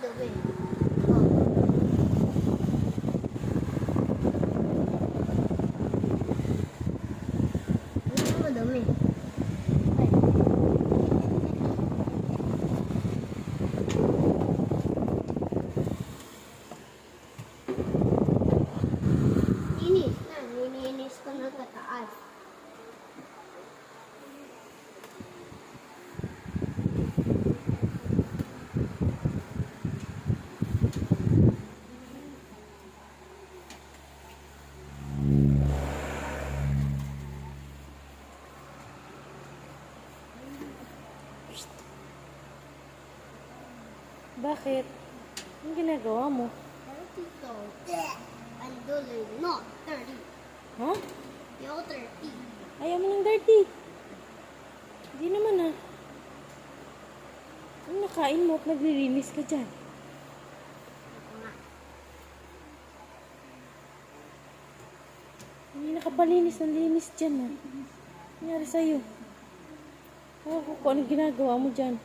madumi. Oh. Ano madumi? Ay. Inis na, nininis ko na kataas. Bakit? Anong ginagawa mo? Thirty to. I'm doing not thirty. Ha? You're thirty. Ayaw mo ng dirty. Hindi naman ah. Ano nakain mo at naglilinis ka dyan? Ako. Hindi nakapalinis ng linis dyan ah. Nangyari sa'yo. Ewan ko kung anong ginagawa mo dyan.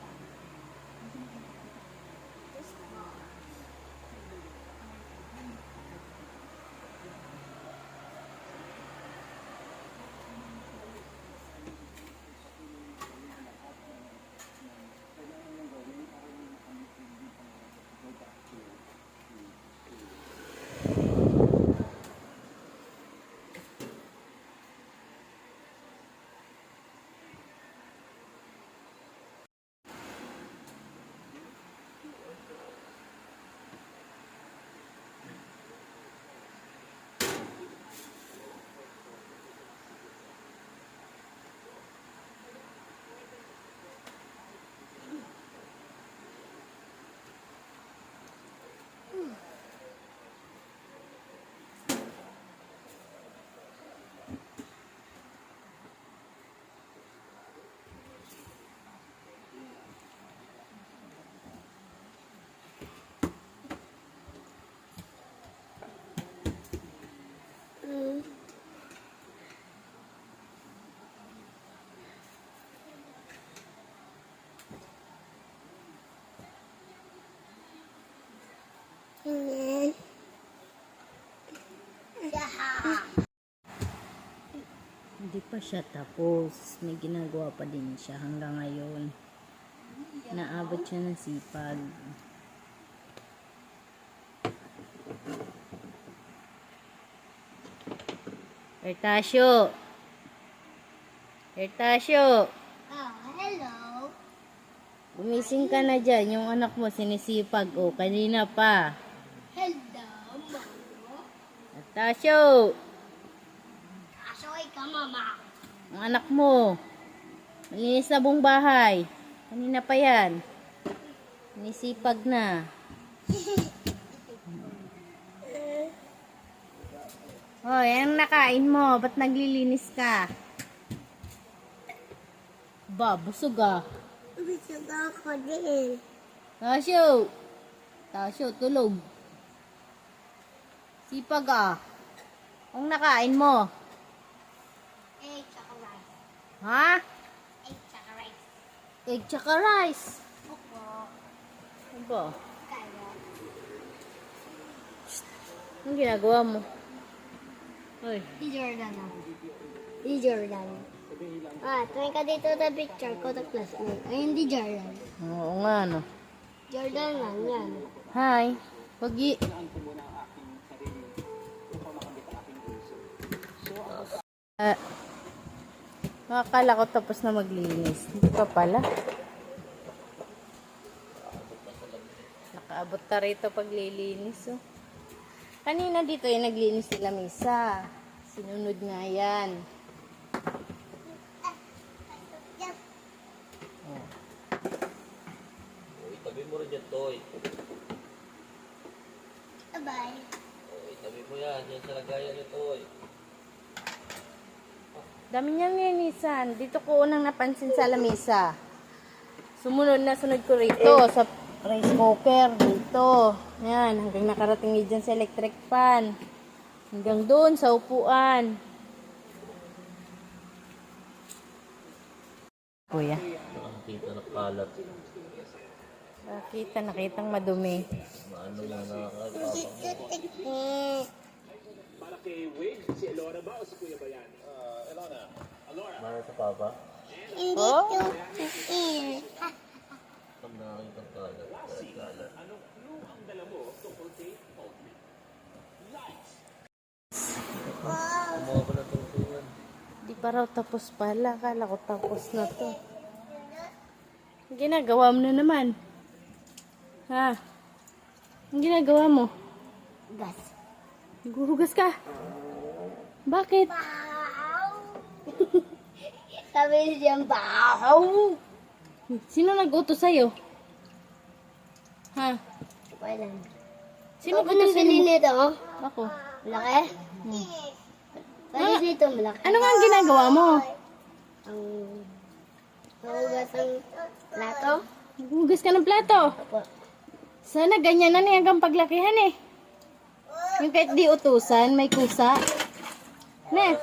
Pa siya tapos. May ginagawa pa din siya hanggang ngayon. Naabot siya ng sipag. Ertasyo! Ertasyo! Oh, hello. Gumising ka na dyan. Yung anak mo sinisipag. O, kanina pa. Hello, mama. Ertasyo! Asoy ka, mama. Ang anak mo. Malinis na buong bahay. Kanina pa yan. Sinisipag na. Hoy, anong nakain mo? Ba't naglilinis ka? Ba, busog ah. Bisag ako din. Tasyo! Tasyo, tulog. Sipag ah. Anong nakain mo? Ha? Egg tsaka rice. Egg tsaka rice. Opo. Kaya. Anong ginagawa mo? Hoy. Si Jordan ako. Si Jordan. Ah, tuwing ka dito sa picture ko, the classmate. Ay, hindi Jordan. Oo nga, no. Jordan lang yan. Hi. Pagi. Uh, nakakala ko tapos na maglinis. Hindi pa pala. Nakaabot ta rito paglilinis. Oh. Kanina dito ay naglinis sila misa. Sinunod nga yan. Oh. O, itabi mo rin yan, Toy. Bye. O, itabi mo yan. Yan sa lagayan niyo, Toy. Dami niyang linisan. Dito ko unang napansin sa lamesa. Sumunod na sunod ko rito sa rice cooker dito. Yan, hanggang nakarating din dyan sa electric fan. Hanggang doon sa upuan. Kuya. Nakakita na kalat. Nakita, nakitang madumi. Maano nga nakakapapa mo. Para sa papa, Hindi Oh? to. Eh. pag nakakita ka kalat, kalat. Kumuha ko tungtungan. Di pa raw tapos pala. Kala ko tapos na to. Ang ginagawa mo na naman. Ha? Ang ginagawa mo? Gas. Naghuhugas ka? Bakit? Sabi niya, bahaw. Sino nag-utos sa'yo? Ha? Wala. Sino nang utos sa'yo? nito? Ako. Malaki? Ano dito malaki? Ano nga ang ginagawa mo? Ang hugas ang plato? Naghuhugas ka ng plato. Opo. Sana ganyan na niya hanggang paglakihan eh. Yung kahit di utusan, may kusa. Ne?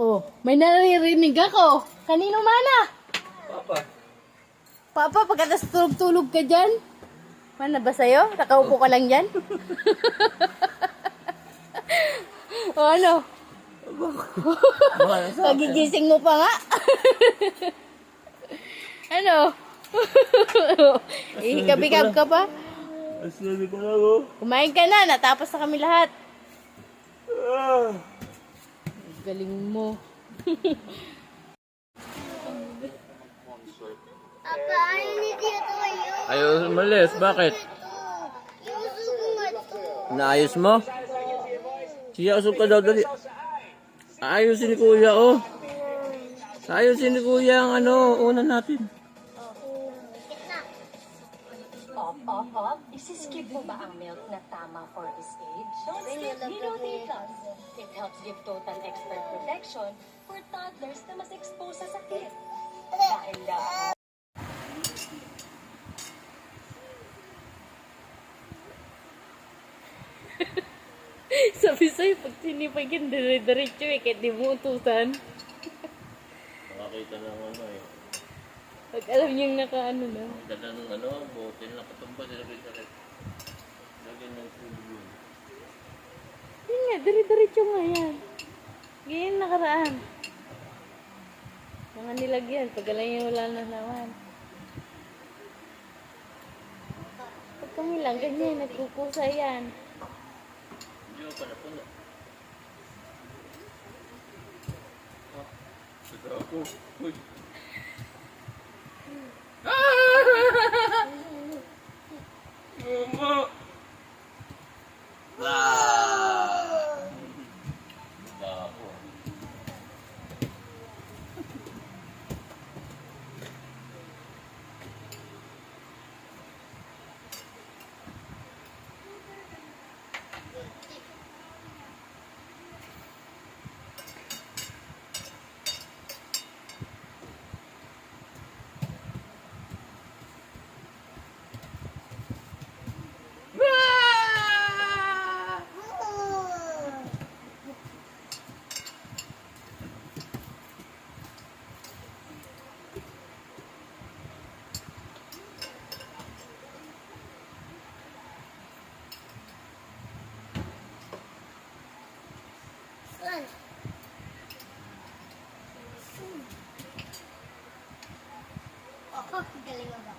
Oh, may naririnig ako. Kanino mana? Papa, Papa, pagkatas tulog-tulog ka dyan. Mana ba sa'yo? Nakaupo ka lang dyan? o ano? Pagigising mo pa nga. ano? Ihikab-ikab ka pa? ako. Kumain ka na, natapos na kami lahat. Galing mo. Papa, ayaw ni Tito ayaw. Ayaw umalis, bakit? Yung sugo nga to. Naayos mo? Siya, usok ka daw dali. Ayusin ni kuya, oh. Ayusin ni kuya ang ano, una natin. Op, op, op. Isiskip mo ba ang milk na tama for this age? Don't skip Nido Plus. It helps give total expert protection for toddlers na mas exposed sa sakit. Dahil lang Sabi sa'yo, pag sinipag yan, dire-diretso eh, kahit di mo utusan. Nakakita ng ano eh. Pag alam niyang nakaano na. Dala ng ano, bote na nakatumba, nilagay sa red. Lagyan ng tubig yun. Yun nga, dire-diretso nga yan. Ganyan nakaraan. Mga nilagyan, pag alam niya wala na naman. Pag kami lang, ganyan, nagkukusa yan. Hindi mo pa napuno. Ah, sige ako. Uy. Mama! Ah! Mo ba?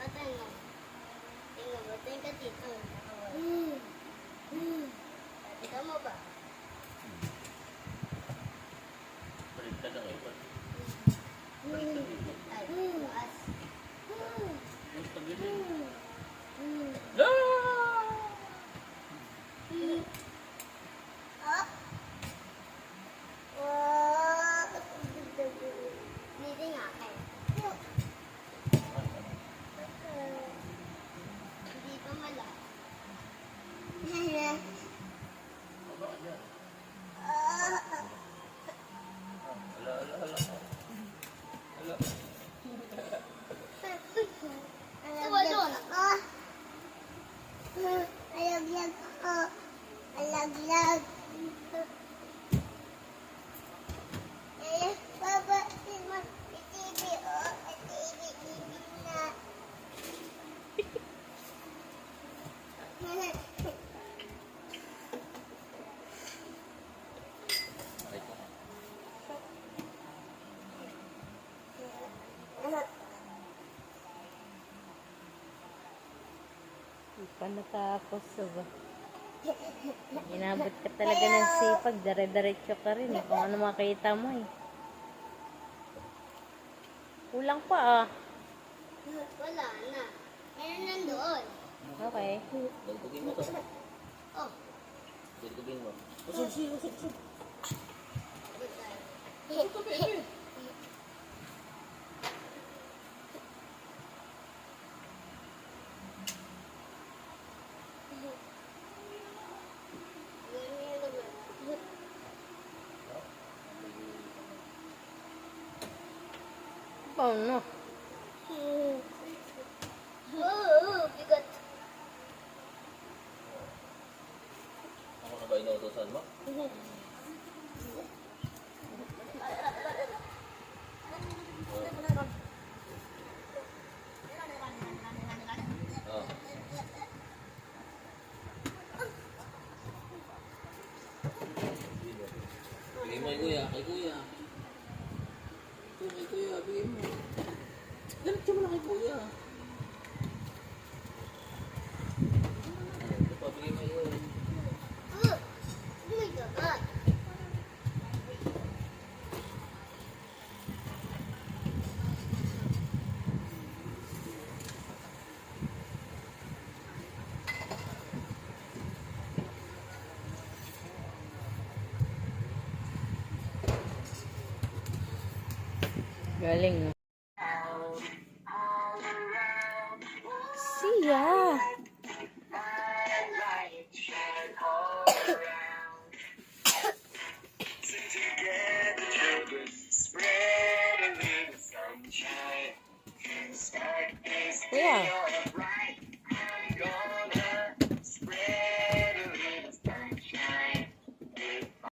Patay mo. Tingnan mo, tingnan dito. Hmm. Hmm. Ikaw mo ba? Pa natapos, ba? Inabot ka talaga ng sipag, dare-diretso ka rin eh. Kung ano makita mo eh. Kulang pa ah. Wala na. Meron nandoon. Okay. Dugtugin mo to. Oh, Dugtugin mo. Paano? Oh, bigat. Ako na ba inuutosan? Oh. Mo kay kuya, kay kuya. Ito kay kuya, bigay mo. Diretso mo na kay kuya. Ito pa, bigay mo kay kuya. Oh, oh my God. Galing no? Siya! Kuya,